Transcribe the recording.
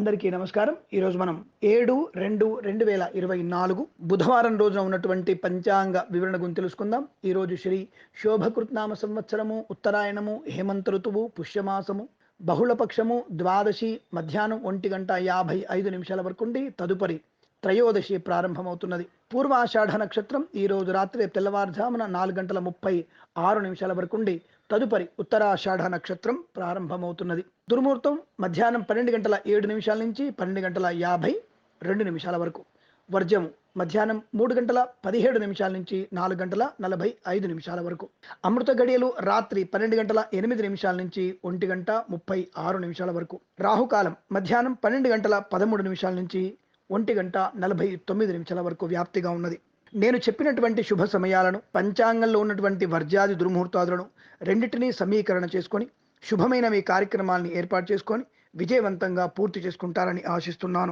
అందరికీ నమస్కారం. ఈరోజు మనం ఏడు రెండు రెండు వేల ఇరవై నాలుగు బుధవారం రోజున ఉన్నటువంటి పంచాంగ వివరణ గురించి తెలుసుకుందాం. ఈరోజు శ్రీ శోభకృత్నామ సంవత్సరము ఉత్తరాయణము హేమంత ఋతువు పుష్యమాసము బహుళపక్షము ద్వాదశి మధ్యాహ్నం ఒంటి గంట యాభై ఐదు నిమిషాల వరకు ఉండి తదుపరి త్రయోదశి ప్రారంభమవుతున్నది. పూర్వాషాఢ నక్షత్రం ఈ రోజు రాత్రి తెల్లవారుజామున నాలుగు గంటల ముప్పై ఆరు నిమిషాల వరకు ఉండి తదుపరి ఉత్తరాషాఢ నక్షత్రం ప్రారంభమవుతున్నది. దుర్ముహూర్తం మధ్యాహ్నం పన్నెండు గంటల ఏడు నిమిషాల నుంచి పన్నెండు గంటల యాభై రెండు నిమిషాల వరకు. వర్జము మధ్యాహ్నం మూడు గంటల పదిహేడు నిమిషాల నుంచి నాలుగు గంటల నలభై ఐదు నిమిషాల వరకు. అమృత గడియలు రాత్రి పన్నెండు గంటల ఎనిమిది నిమిషాల నుంచి ఒంటి గంట ముప్పై ఆరు నిమిషాల వరకు. రాహుకాలం మధ్యాహ్నం పన్నెండు గంటల పదమూడు నిమిషాల నుంచి ఒంటి గంట నలభై తొమ్మిది నిమిషాల వరకు వ్యాప్తిగా ఉన్నది. నేను చెప్పినటువంటి శుభ సమయాలను పంచాంగంలో ఉన్నటువంటి వర్జాది దుర్ముహూర్తాదులను రెండింటినీ సమీకరణ చేసుకొని శుభమైన మీ కార్యక్రమాల్ని ఏర్పాటు చేసుకొని విజయవంతంగా పూర్తి చేసుకుంటారని ఆశిస్తున్నాను.